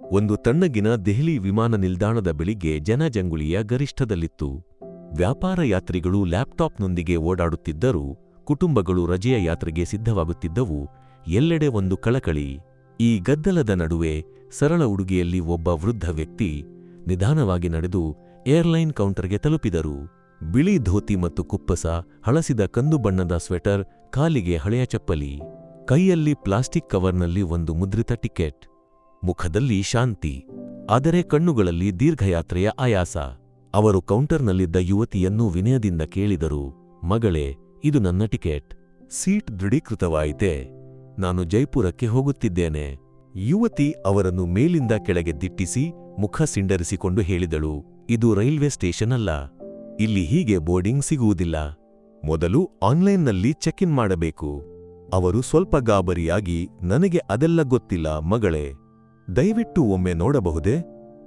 ಒಂದು ತಣ್ಣಗಿನ ದೆಹಲಿ ವಿಮಾನ ನಿಲ್ದಾಣದ ಬೆಳಿಗ್ಗೆ ಜನಜಂಗುಳಿಯ ಗರಿಷ್ಠದಲ್ಲಿತ್ತು. ವ್ಯಾಪಾರ ಯಾತ್ರಿಗಳು ಲ್ಯಾಪ್ಟಾಪ್ನೊಂದಿಗೆ ಓಡಾಡುತ್ತಿದ್ದರೂ, ಕುಟುಂಬಗಳು ರಜೆಯ ಯಾತ್ರೆಗೆ ಸಿದ್ಧವಾಗುತ್ತಿದ್ದವು. ಎಲ್ಲೆಡೆ ಒಂದು ಕಳಕಳಿ. ಈ ಗದ್ದಲದ ನಡುವೆ ಸರಳ ಉಡುಗೆಯಲ್ಲಿ ಒಬ್ಬ ವೃದ್ಧ ವ್ಯಕ್ತಿ ನಿಧಾನವಾಗಿ ನಡೆದು ಏರ್ಲೈನ್ ಕೌಂಟರ್ಗೆ ತಲುಪಿದರು. ಬಿಳಿ ಧೋತಿ ಮತ್ತು ಕುಪ್ಪಸ, ಹಳಸಿದ ಕಂದು ಬಣ್ಣದ ಸ್ವೆಟರ್, ಕಾಲಿಗೆ ಹಳೆಯ ಚಪ್ಪಲಿ, ಕೈಯಲ್ಲಿ ಪ್ಲಾಸ್ಟಿಕ್ ಕವರ್ನಲ್ಲಿ ಒಂದು ಮುದ್ರಿತ ಟಿಕೆಟ್. ಮುಖದಲ್ಲಿ ಶಾಂತಿ, ಆದರೆ ಕಣ್ಣುಗಳಲ್ಲಿ ದೀರ್ಘಯಾತ್ರೆಯ ಆಯಾಸ. ಅವರು ಕೌಂಟರ್ನಲ್ಲಿದ್ದ ಯುವತಿಯನ್ನು ವಿನಯದಿಂದ ಕೇಳಿದರು, ಮಗಳೇ, ಇದು ನನ್ನ ಟಿಕೆಟ್. ಸೀಟ್ ದೃಢೀಕೃತವಾಯಿತೆ. ನಾನು ಜೈಪುರಕ್ಕೆ ಹೋಗುತ್ತಿದ್ದೇನೆ. ಯುವತಿ ಅವರನ್ನು ಮೇಲಿಂದ ಕೆಳಗೆ ದಿಟ್ಟಿಸಿ ಮುಖ ಸಿಂಡರಿಸಿಕೊಂಡು ಹೇಳಿದಳು, ಇದು ರೈಲ್ವೆ ಸ್ಟೇಷನ್ ಅಲ್ಲ. ಇಲ್ಲಿ ಹೀಗೆ ಬೋರ್ಡಿಂಗ್ ಸಿಗುವುದಿಲ್ಲ. ಮೊದಲು ಆನ್ಲೈನ್ನಲ್ಲಿ ಚೆಕ್ ಇನ್ ಮಾಡಬೇಕು. ಅವರು ಸ್ವಲ್ಪ ಗಾಬರಿಯಾಗಿ, ನನಗೆ ಅದೆಲ್ಲ ಗೊತ್ತಿಲ್ಲ, ಮಗಳೇ. ದಯವಿಟ್ಟು ಒಮ್ಮೆ ನೋಡಬಹುದೇ?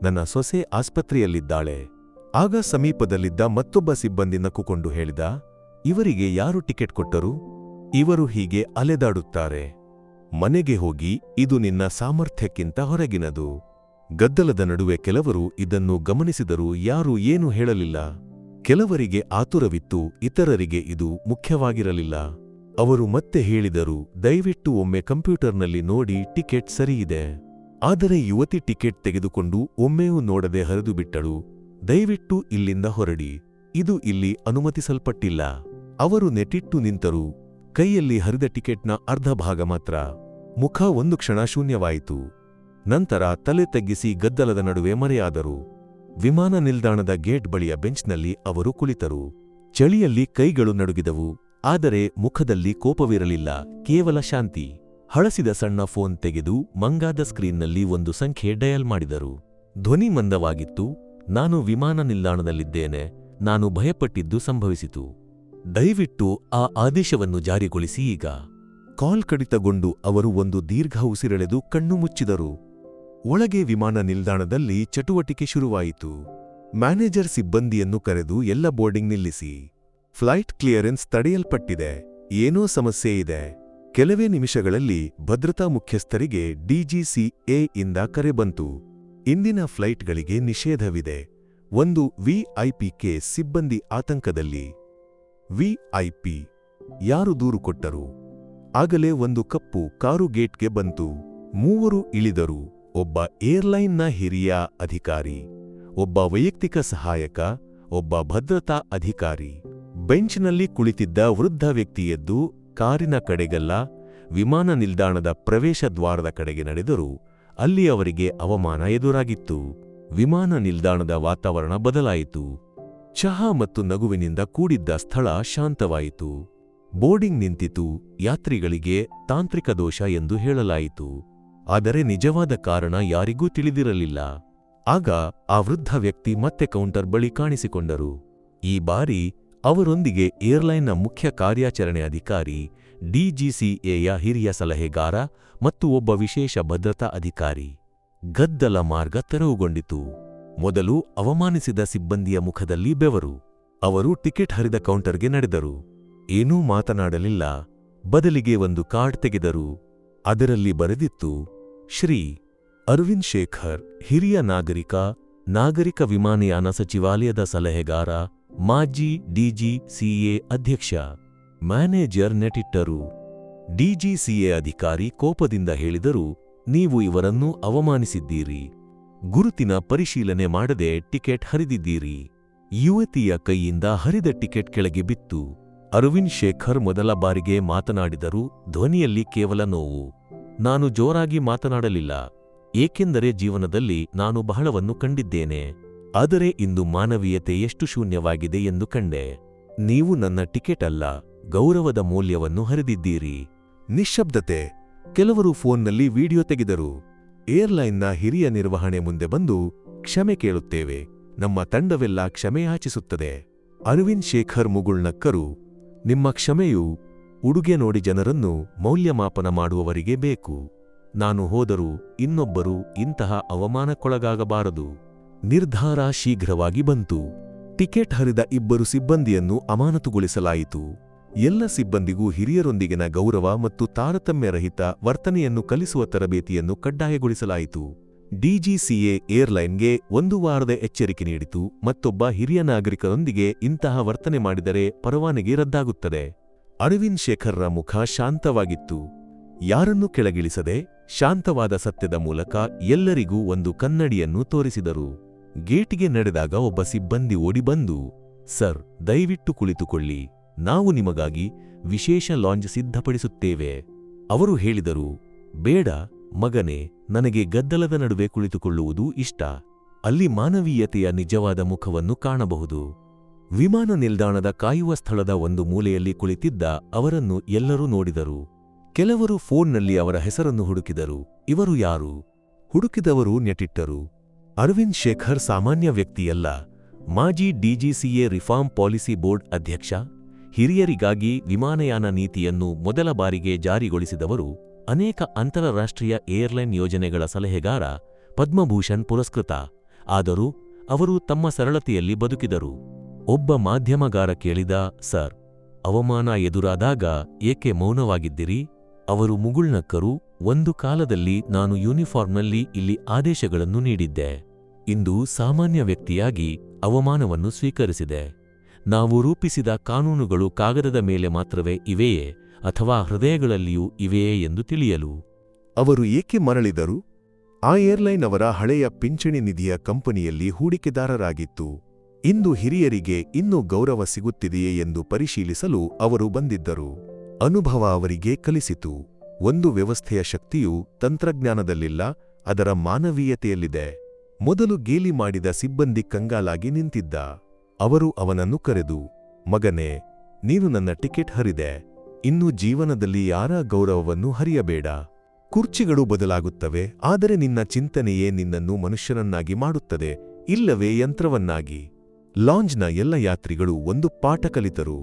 ನನ್ನ ಸೊಸೆ ಆಸ್ಪತ್ರೆಯಲ್ಲಿದ್ದಾಳೆ. ಆಗ ಸಮೀಪದಲ್ಲಿದ್ದ ಮತ್ತೊಬ್ಬ ಸಿಬ್ಬಂದಿ ನಕ್ಕುಕೊಂಡು ಹೇಳಿದ, ಇವರಿಗೆ ಯಾರು ಟಿಕೆಟ್ ಕೊಟ್ಟರು? ಇವರು ಹೀಗೆ ಅಲೆದಾಡುತ್ತಾರೆ. ಮನೆಗೆ ಹೋಗಿ, ಇದು ನಿನ್ನ ಸಾಮರ್ಥ್ಯಕ್ಕಿಂತ ಹೊರಗಿನದು. ಗದ್ದಲದ ನಡುವೆ ಕೆಲವರು ಇದನ್ನು ಗಮನಿಸಿದರೂ ಯಾರೂ ಏನೂ ಹೇಳಲಿಲ್ಲ. ಕೆಲವರಿಗೆ ಆತುರವಿತ್ತು, ಇತರರಿಗೆ ಇದು ಮುಖ್ಯವಾಗಿರಲಿಲ್ಲ. ಅವರು ಮತ್ತೆ ಹೇಳಿದರು, ದಯವಿಟ್ಟು ಒಮ್ಮೆ ಕಂಪ್ಯೂಟರ್ನಲ್ಲಿ ನೋಡಿ ಟಿಕೆಟ್ ಸರಿಯಿದೆ. ಆದರೆ ಯುವತಿ ಟಿಕೆಟ್ ತೆಗೆದುಕೊಂಡು ಒಮ್ಮೆಯೂ ನೋಡದೆ ಹರಿದು ಬಿಟ್ಟಳು. ದಯವಿಟ್ಟು ಇಲ್ಲಿಂದ ಹೊರಡಿ. ಇದು ಇಲ್ಲಿ ಅನುಮತಿಸಲ್ಪಟ್ಟಿಲ್ಲ. ಅವರು ನೆಟಿಟ್ಟು ನಿಂತರು. ಕೈಯಲ್ಲಿ ಹರಿದ ಟಿಕೆಟ್ನ ಅರ್ಧ ಭಾಗ ಮಾತ್ರ. ಮುಖ ಒಂದು ಕ್ಷಣ ಶೂನ್ಯವಾಯಿತು. ನಂತರ ತಲೆ ತಗ್ಗಿಸಿ ಗದ್ದಲದ ನಡುವೆ ಮರೆಯಾದರು. ವಿಮಾನ ನಿಲ್ದಾಣದ ಗೇಟ್ ಬಳಿಯ ಬೆಂಚ್ನಲ್ಲಿ ಅವರು ಕುಳಿತರು. ಚಳಿಯಲ್ಲಿ ಕೈಗಳು ನಡುಗಿದವು. ಆದರೆ ಮುಖದಲ್ಲಿ ಕೋಪವಿರಲಿಲ್ಲ. ಕೇವಲ ಶಾಂತಿ. ಹಳಸಿದ ಸಣ್ಣ ಫೋನ್ ತೆಗೆದು ಮಂಗಾದ ಸ್ಕ್ರೀನ್ನಲ್ಲಿ ಒಂದು ಸಂಖ್ಯೆ ಡಯಲ್ ಮಾಡಿದರು. ಧ್ವನಿ ಮಂದವಾಗಿತ್ತು. ನಾನು ವಿಮಾನ ನಿಲ್ದಾಣದಲ್ಲಿದ್ದೇನೆ. ನಾನು ಭಯಪಟ್ಟಿದ್ದು ಸಂಭವಿಸಿತು. ದಯವಿಟ್ಟು ಆ ಆದೇಶವನ್ನು ಜಾರಿಗೊಳಿಸಿ ಈಗ. ಕಾಲ್ ಕಡಿತಗೊಂಡು ಅವರು ಒಂದು ದೀರ್ಘ ಉಸಿರೆಳೆದು ಕಣ್ಣು ಮುಚ್ಚಿದರು. ಒಳಗೆ ವಿಮಾನ ನಿಲ್ದಾಣದಲ್ಲಿ ಚಟುವಟಿಕೆ ಶುರುವಾಯಿತು. ಮ್ಯಾನೇಜರ್ ಸಿಬ್ಬಂದಿಯನ್ನು ಕರೆದು ಎಲ್ಲ ಬೋರ್ಡಿಂಗ್ ನಿಲ್ಲಿಸಿ. ಫ್ಲೈಟ್ ಕ್ಲಿಯರೆನ್ಸ್ ತಡೆಯಲ್ಪಟ್ಟಿದೆ. ಏನೋ ಸಮಸ್ಯೆ ಇದೆ. ಕೆಲವೇ ನಿಮಿಷಗಳಲ್ಲಿ ಭದ್ರತಾ ಮುಖ್ಯಸ್ಥರಿಗೆ ಡಿಜಿಸಿಎ ಇಂದ ಕರೆ ಬಂತು. ಇಂದಿನ ಫ್ಲೈಟ್ಗಳಿಗೆ ನಿಷೇಧವಿದೆ. ಒಂದು ವಿಐಪಿಕೆ ಸಿಬ್ಬಂದಿ ಆತಂಕದಲ್ಲಿ. ವಿಐಪಿ ಯಾರು ದೂರು ಕೊಟ್ಟರು? ಆಗಲೇ ಒಂದು ಕಪ್ಪು ಕಾರು ಗೇಟ್ಗೆ ಬಂತು. ಮೂವರು ಇಳಿದರು. ಒಬ್ಬ ಏರ್ಲೈನ್ನ ಹಿರಿಯ ಅಧಿಕಾರಿ, ಒಬ್ಬ ವೈಯಕ್ತಿಕ ಸಹಾಯಕ, ಒಬ್ಬ ಭದ್ರತಾ ಅಧಿಕಾರಿ. ಬೆಂಚ್ನಲ್ಲಿ ಕುಳಿತಿದ್ದ ವೃದ್ಧ ವ್ಯಕ್ತಿ ಎದ್ದು ಕಾರಿನ ಕಡೆಗಲ್ಲ ವಿಮಾನ ನಿಲ್ದಾಣದ ಪ್ರವೇಶ ದ್ವಾರದ ಕಡೆಗೆ ನಡೆದರು ಅಲ್ಲಿ ಅವರಿಗೆ ಅವಮಾನ ಎದುರಾಗಿತ್ತು. ವಿಮಾನ ನಿಲ್ದಾಣದ ವಾತಾವರಣ ಬದಲಾಯಿತು. ಚಹಾ ಮತ್ತು ನಗುವಿನಿಂದ ಕೂಡಿದ್ದ ಸ್ಥಳ ಶಾಂತವಾಯಿತು. ಬೋರ್ಡಿಂಗ್ ನಿಂತಿತು, ಯಾತ್ರಿಗಳಿಗೆ ತಾಂತ್ರಿಕ ದೋಷ ಎಂದು ಹೇಳಲಾಯಿತು. ಆದರೆ ನಿಜವಾದ ಕಾರಣ ಯಾರಿಗೂ ತಿಳಿದಿರಲಿಲ್ಲ. ಆಗ ಆ ವೃದ್ಧ ವ್ಯಕ್ತಿ ಮತ್ತೆ ಕೌಂಟರ್ ಬಳಿ ಕಾಣಿಸಿಕೊಂಡರು. ಈ ಬಾರಿ ಅವರೊಂದಿಗೆ ಏರ್ಲೈನ್ನ ಮುಖ್ಯ ಕಾರ್ಯಾಚರಣೆ ಅಧಿಕಾರಿ, ಡಿಜಿಸಿಎಯ ಹಿರಿಯ ಸಲಹೆಗಾರ ಮತ್ತು ಒಬ್ಬ ವಿಶೇಷ ಭದ್ರತಾ ಅಧಿಕಾರಿ. ಗದ್ದಲ ಮಾರ್ಗ ತೆರವುಗೊಂಡಿತು. ಮೊದಲು ಅವಮಾನಿಸಿದ ಸಿಬ್ಬಂದಿಯ ಮುಖದಲ್ಲಿ ಬೆವರು. ಅವರು ಟಿಕೆಟ್ ಹರಿದ ಕೌಂಟರ್ಗೆ ನಡೆದರು. ಏನೂ ಮಾತನಾಡಲಿಲ್ಲ. ಬದಲಿಗೆ ಒಂದು ಕಾರ್ಡ್ ತೆಗೆದರು. ಅದರಲ್ಲಿ ಬರೆದಿತ್ತು, ಶ್ರೀ ಅರವಿಂದ್ ಶೇಖರ್, ಹಿರಿಯ ನಾಗರಿಕ ನಾಗರಿಕ ವಿಮಾನಯಾನ ಸಚಿವಾಲಯದ ಸಲಹೆಗಾರ ಮಾಜಿ ಡಿಜಿಸಿಎ ಅಧ್ಯಕ್ಷ, ಮ್ಯಾನೇಜರ್ ನೆಟಿಟ್ಟರು. ಡಿಜಿಸಿಎ ಅಧಿಕಾರಿ ಕೋಪದಿಂದ ಹೇಳಿದರು, ನೀವು ಇವರನ್ನು ಅವಮಾನಿಸಿದ್ದೀರಿ. ಗುರುತಿನ ಪರಿಶೀಲನೆ ಮಾಡದೆ ಟಿಕೆಟ್ ಹರಿದಿದ್ದೀರಿ. ಯುವತಿಯ ಕೈಯಿಂದ ಹರಿದ ಟಿಕೆಟ್ ಕೆಳಗೆ ಬಿತ್ತು. ಅರವಿಂದ್ ಶೇಖರ್ ಮೊದಲ ಬಾರಿಗೆ ಮಾತನಾಡಿದರು, ಧ್ವನಿಯಲ್ಲಿ ಕೇವಲ ನೋವು. ನಾನು ಜೋರಾಗಿ ಮಾತನಾಡಲಿಲ್ಲ. ಏಕೆಂದರೆ ಜೀವನದಲ್ಲಿ ನಾನು ಬಹಳವನ್ನು ಕಂಡಿದ್ದೇನೆ. ಆದರೆ ಇಂದು ಮಾನವೀಯತೆ ಎಷ್ಟು ಶೂನ್ಯವಾಗಿದೆ ಎಂದು ಕಂಡೆ. ನೀವು ನನ್ನ ಟಿಕೆಟ್ ಅಲ್ಲ, ಗೌರವದ ಮೌಲ್ಯವನ್ನು ಹರಿದಿದ್ದೀರಿ. ನಿಶ್ಶಬ್ದತೆ. ಕೆಲವರು ಫೋನ್ನಲ್ಲಿ ವಿಡಿಯೋ ತೆಗೆದರು. ಏರ್ಲೈನ್ನ ಹಿರಿಯ ನಿರ್ವಹಣೆ ಮುಂದೆ ಬಂದು ಕ್ಷಮೆ ಕೇಳುತ್ತೇವೆ. ನಮ್ಮ ತಂಡವೆಲ್ಲ ಕ್ಷಮೆಯಾಚಿಸುತ್ತದೆ ಅರವಿಂದ್ ಶೇಖರ್ ಮುಗುಳ್ನಕ್ಕರು ನಿಮ್ಮ ಕ್ಷಮೆಯು ಉಡುಗೆ ನೋಡಿ ಜನರನ್ನು ಮೌಲ್ಯಮಾಪನ ಮಾಡುವವರಿಗೆ ಬೇಕು. ನಾನು ಹೋದರೂ ಇನ್ನೊಬ್ಬರು ಇಂತಹ ಅವಮಾನಕ್ಕೊಳಗಾಗಬಾರದು. ನಿರ್ಧಾರ ಶೀಘ್ರವಾಗಿ ಬಂತು. ಟಿಕೆಟ್ ಹರಿದ ಇಬ್ಬರು ಸಿಬ್ಬಂದಿಯನ್ನು ಅಮಾನತುಗೊಳಿಸಲಾಯಿತು. ಎಲ್ಲ ಸಿಬ್ಬಂದಿಗೂ ಹಿರಿಯರೊಂದಿಗಿನ ಗೌರವ ಮತ್ತು ತಾರತಮ್ಯರಹಿತ ವರ್ತನೆಯನ್ನು ಕಲಿಸುವ ತರಬೇತಿಯನ್ನು ಕಡ್ಡಾಯಗೊಳಿಸಲಾಯಿತು. ಡಿಜಿಸಿಎ ಏರ್ಲೈನ್ಗೆ ಒಂದು ವಾರದ ಎಚ್ಚರಿಕೆ ನೀಡಿತು. ಮತ್ತೊಬ್ಬ ಹಿರಿಯ ನಾಗರಿಕರೊಂದಿಗೆ ಇಂತಹ ವರ್ತನೆ ಮಾಡಿದರೆ ಪರವಾನಗಿ ರದ್ದಾಗುತ್ತದೆ. ಅರವಿಂದ್ ಶೇಖರ್ರ ಮುಖ ಶಾಂತವಾಗಿತ್ತು. ಯಾರನ್ನು ಕೆಳಗಿಳಿಸದೆ ಶಾಂತವಾದ ಸತ್ಯದ ಮೂಲಕ ಎಲ್ಲರಿಗೂ ಒಂದು ಕನ್ನಡಿಯನ್ನು ತೋರಿಸಿದರು. ಗೇಟಿಗೆ ನಡೆದಾಗ ಒಬ್ಬ ಸಿಬ್ಬಂದಿ ಓಡಿಬಂದು ಸರ್, ದಯವಿಟ್ಟು ಕುಳಿತುಕೊಳ್ಳಿ. ನಾವು ನಿಮಗಾಗಿ ವಿಶೇಷ ಲಾಂಜ್ ಸಿದ್ಧಪಡಿಸುತ್ತೇವೆ. ಅವರು ಹೇಳಿದರು, ಬೇಡ, ಮಗನೇ, ನನಗೆ ಗದ್ದಲದ ನಡುವೆ ಕುಳಿತುಕೊಳ್ಳುವುದು ಇಷ್ಟ. ಅಲ್ಲಿ ಮಾನವೀಯತೆಯ ನಿಜವಾದ ಮುಖವನ್ನು ಕಾಣಬಹುದು. ವಿಮಾನ ನಿಲ್ದಾಣದ ಕಾಯುವ ಸ್ಥಳದ ಒಂದು ಮೂಲೆಯಲ್ಲಿ ಕುಳಿತಿದ್ದ ಅವರನ್ನು ಎಲ್ಲರೂ ನೋಡಿದರು. ಕೆಲವರು ಫೋನ್ನಲ್ಲಿ ಅವರ ಹೆಸರನ್ನು ಹುಡುಕಿದರು. ಇವರು ಯಾರು? ಹುಡುಕಿದವರು ನೆಟಿಟ್ಟರು ಅರವಿಂದ್ ಶೇಖರ್ ಸಾಮಾನ್ಯ ವ್ಯಕ್ತಿಯಲ್ಲ. ಮಾಜಿ ಡಿಜಿಸಿಎ ರಿಫಾರ್ಮ್ ಪಾಲಿಸಿ ಬೋರ್ಡ್ ಅಧ್ಯಕ್ಷ. ಹಿರಿಯರಿಗಾಗಿ ವಿಮಾನಯಾನ ನೀತಿಯನ್ನು ಮೊದಲ ಬಾರಿಗೆ ಜಾರಿಗೊಳಿಸಿದವರು ಅನೇಕ ಅಂತಾರಾಷ್ಟ್ರೀಯ ಏರ್ಲೈನ್ ಯೋಜನೆಗಳ ಸಲಹೆಗಾರ ಪದ್ಮಭೂಷಣ್ ಪುರಸ್ಕೃತ. ಆದರೂ ಅವರು ತಮ್ಮ ಸರಳತೆಯಲ್ಲಿ ಬದುಕಿದರು. ಒಬ್ಬ ಮಾಧ್ಯಮಗಾರ ಕೇಳಿದ, ಸರ್, ಅವಮಾನ ಎದುರಾದಾಗ ಏಕೆ ಮೌನವಾಗಿದ್ದಿರಿ? ಅವರು ಮುಗುಳ್ನಕ್ಕರು ಒಂದು ಕಾಲದಲ್ಲಿ ನಾನು ಯೂನಿಫಾರ್ಮ್ನಲ್ಲಿ ಇಲ್ಲಿ ಆದೇಶಗಳನ್ನು ನೀಡಿದ್ದೆ. ಇಂದು ಸಾಮಾನ್ಯ ವ್ಯಕ್ತಿಯಾಗಿ ಅವಮಾನವನ್ನು ಸ್ವೀಕರಿಸಿದೆ. ನಾವು ರೂಪಿಸಿದ ಕಾನೂನುಗಳು ಕಾಗದದ ಮೇಲೆ ಮಾತ್ರವೇ ಇವೆಯೇ ಅಥವಾ ಹೃದಯಗಳಲ್ಲಿಯೂ ಇವೆಯೇ ಎಂದು ತಿಳಿಯಲು? ಅವರು ಏಕೆ ಮರಳಿದರು? ಆ ಏರ್ಲೈನ್ ಅವರ ಹಳೆಯ ಪಿಂಚಣಿ ನಿಧಿಯ ಕಂಪನಿಯಲ್ಲಿ ಹೂಡಿಕೆದಾರರಾಗಿತ್ತು. ಇಂದು ಹಿರಿಯರಿಗೆ ಇನ್ನೂ ಗೌರವ ಸಿಗುತ್ತಿದೆಯೇ ಎಂದು ಪರಿಶೀಲಿಸಲು ಅವರು ಬಂದಿದ್ದರು. ಅನುಭವ ಅವರಿಗೆ ಕಲಿಸಿತು. ಒಂದು ವ್ಯವಸ್ಥೆಯ ಶಕ್ತಿಯು ತಂತ್ರಜ್ಞಾನದಲ್ಲಿಲ್ಲ, ಅದರ ಮಾನವೀಯತೆಯಲ್ಲಿದೆ. ಮೊದಲು ಗೇಲಿ ಮಾಡಿದ ಸಿಬ್ಬಂದಿ ಕಂಗಾಲಾಗಿ ನಿಂತಿದ್ದ. ಅವರು ಅವನನ್ನು ಕರೆದು, ಮಗನೇ, ನೀನು ನನ್ನ ಟಿಕೆಟ್ ಹರಿದೆ. ಇನ್ನು ಜೀವನದಲ್ಲಿ ಯಾರ ಗೌರವವನ್ನು ಹರಿಯಬೇಡ. ಕುರ್ಚಿಗಳು ಬದಲಾಗುತ್ತವೆ, ಆದರೆ ನಿನ್ನ ಚಿಂತನೆಯೇ ನಿನ್ನನ್ನು ಮನುಷ್ಯನನ್ನಾಗಿ ಮಾಡುತ್ತದೆ. ಇಲ್ಲವೇ ಯಂತ್ರವನ್ನಾಗಿ. ಲಾಂಜ್ನ ಎಲ್ಲ ಯಾತ್ರಿಗಳು ಒಂದು ಪಾಠ ಕಲಿತರು.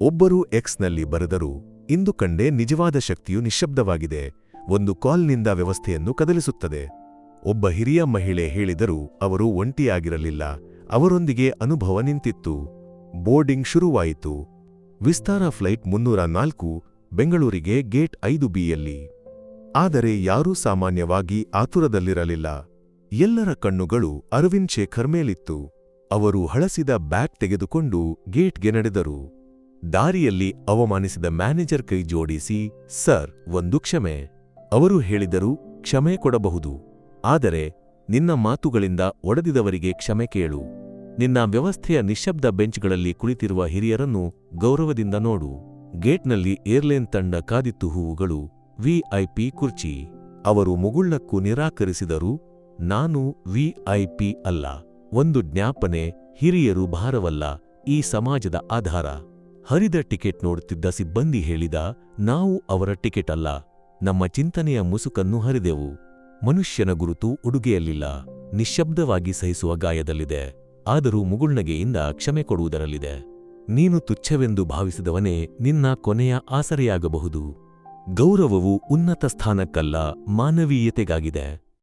ಒಬ್ಬರು ಎಕ್ಸ್ನಲ್ಲಿ ಬರೆದರು, ಇಂದು ಕಂಡೇ ನಿಜವಾದ ಶಕ್ತಿಯು ನಿಶ್ಶಬ್ದವಾಗಿದೆ. ಒಂದು ಕಾಲ್ನಿಂದ ವ್ಯವಸ್ಥೆಯನ್ನು ಕದಲಿಸುತ್ತದೆ. ಒಬ್ಬ ಹಿರಿಯ ಮಹಿಳೆ ಹೇಳಿದರು ಅವರು ಒಂಟಿಯಾಗಿರಲಿಲ್ಲ. ಅವರೊಂದಿಗೆ ಅನುಭವ ನಿಂತಿತ್ತು. ಬೋರ್ಡಿಂಗ್ ಶುರುವಾಯಿತು. ವಿಸ್ತಾರ ಫ್ಲೈಟ್ ಮುನ್ನೂರ ನಾಲ್ಕು, ಬೆಂಗಳೂರಿಗೆ ಗೇಟ್ ಐದು ಬಿಯಲ್ಲಿ ಆದರೆ ಯಾರೂ ಸಾಮಾನ್ಯವಾಗಿ ಆತುರದಲ್ಲಿರಲಿಲ್ಲ. ಎಲ್ಲರ ಕಣ್ಣುಗಳು ಅರವಿಂದ್ ಶೇಖರ್ ಮೇಲಿತ್ತು. ಅವರು ಹಳಸಿದ ಬ್ಯಾಗ್ ತೆಗೆದುಕೊಂಡು ಗೇಟ್ಗೆ ನಡೆದರು. ದಾರಿಯಲ್ಲಿ ಅವಮಾನಿಸಿದ ಮ್ಯಾನೇಜರ್ ಕೈ ಜೋಡಿಸಿ, ಸರ್, ಒಂದು ಕ್ಷಮೆ. ಅವರು ಹೇಳಿದರು, ಕ್ಷಮೆ ಕೊಡಬಹುದು. ಆದರೆ ನಿನ್ನ ಮಾತುಗಳಿಂದ ಒಡೆದಿದವರಿಗೆ ಕ್ಷಮೆ ಕೇಳು. ನಿನ್ನ ವ್ಯವಸ್ಥೆಯ ನಿಶ್ಶಬ್ದ ಬೆಂಚ್ಗಳಲ್ಲಿ ಕುಳಿತಿರುವ ಹಿರಿಯರನ್ನು ಗೌರವದಿಂದ ನೋಡು. ಗೇಟ್ನಲ್ಲಿ ಏರ್ಲೈನ್ ತಂಡ ಕಾದಿತ್ತು ಹೂವುಗಳು ವಿಐಪಿ ಕುರ್ಚಿ. ಅವರು ಮುಗುಳ್ನಕ್ಕೂ ನಿರಾಕರಿಸಿದರು, ನಾನು ವಿಐಪಿ ಅಲ್ಲ, ಒಂದು ಜ್ಞಾಪನೆ, ಹಿರಿಯರು ಭಾರವಲ್ಲ, ಈ ಸಮಾಜದ ಆಧಾರ. ಹರಿದ ಟಿಕೆಟ್ ನೋಡುತ್ತಿದ್ದ ಸಿಬ್ಬಂದಿ ಹೇಳಿದ, ನಾವು ಅವರ ಟಿಕೆಟ್ ಅಲ್ಲ, ನಮ್ಮ ಚಿಂತನೆಯ ಮುಸುಕನ್ನು ಹರಿದೆವು. ಮನುಷ್ಯನ ಗುರುತು ಉಡುಗೆಯಲ್ಲಿಲ್ಲ, ನಿಶ್ಶಬ್ದವಾಗಿ ಸಹಿಸುವ ಗಾಯದಲ್ಲಿದೆ. ಆದರೂ ಮುಗುಳ್ನಗೆಯಿಂದ ಕ್ಷಮೆ ಕೊಡುವುದರಲ್ಲಿದೆ. ನೀನು ತುಚ್ಛವೆಂದು ಭಾವಿಸಿದವನೇ ನಿನ್ನ ಕೊನೆಯ ಆಸರೆಯಾಗಬಹುದು. ಗೌರವವು ಉನ್ನತ ಸ್ಥಾನಕ್ಕಲ್ಲ, ಮಾನವೀಯತೆಗಾಗಿದೆ.